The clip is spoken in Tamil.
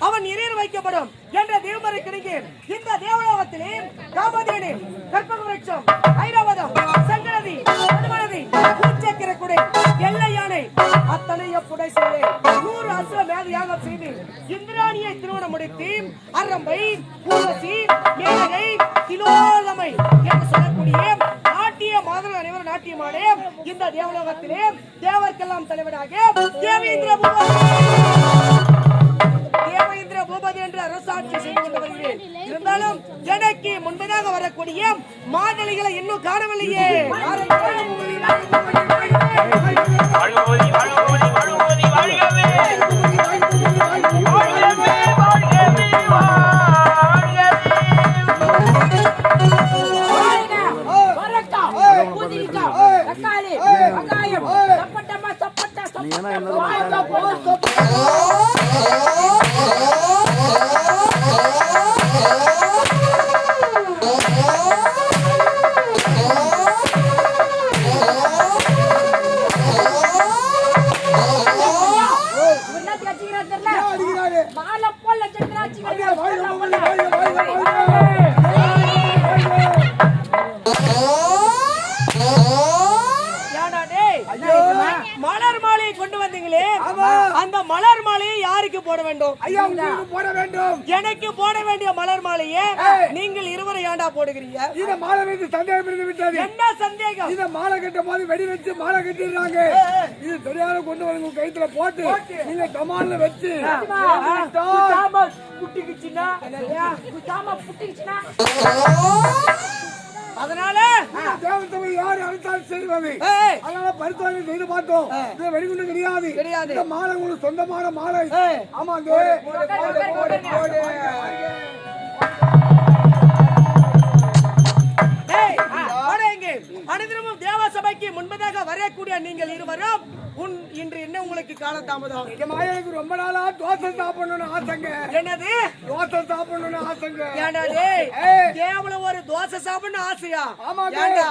அவன் இறையர் வைக்கப்படும் என்ற தேவமரை கிடைக்கு இந்த தேவலோகத்திலே காமதேனி கற்பக விரட்சம் ஐராவதம் சங்கரதி பதுமனதி பூச்சக்கர குடை எல்லை யானை அத்தனைய புடை செய்து நூறு அசுர மேத யாகம் செய்து இந்திராணியை திருமணம் முடித்து அரம்பை ஊர்வசி மேலகை திலோலமை என்று சொல்லக்கூடிய நாட்டிய மாதிரி அனைவரும் நாட்டியமானே இந்த தேவலோகத்திலே தேவர்க்கெல்லாம் தலைவராக தேவேந்திர பூபதி பூசணிக்காய், தக்காளி, வெங்காயம், சப்பட்டமா, சப்பட்டா, சப்பட்டா, தெரியல? மாலை போல சக்கராச்சி கொண்டு வந்தீங்களே? அந்த மலர் மாலையை யாருக்கு போட வேண்டும்? ஐயா உங்களுக்கு போட வேண்டும். எனக்கு போட வேண்டிய மலர் மாலையை நீங்கள் இருவரும் ஏன்டா போடுகிறீங்க? இந்த மாலை வைத்து சந்தேகம் இருந்து விட்டது. என்ன சந்தேகம்? இந்த மாலை கட்டும் போது வெடி வச்சு மாலை கட்டிடுறாங்க. இது தெரியாத கொண்டு வந்து உங்க கைத்துல போட்டு நீங்க கமான்ல வச்சு குத்தாம புட்டிச்சுன்னா அதனால தேவத்தவை யார் அழைத்தாலும் செய்வது அதனால பரிசோதனை செய்து பார்த்தோம். இது வெடிகுண்டு கிடையாது. கிடையாது. இந்த மாலை உங்களுக்கு சொந்தமான மாலை. ஆமா இருவரும் உன் இன்று என்ன உங்களுக்கு காலதாமதம்? இந்த மாயனுக்கு ரொம்ப நாளா தோசை சாப்பிடணும்னு ஆசைங்க. என்னது? தோசை சாப்பிடணும்னு ஆசைங்க. ஏய். கேவலம் ஒரு தோசை சாப்பிடணும் ஆசையா. ஏண்டா?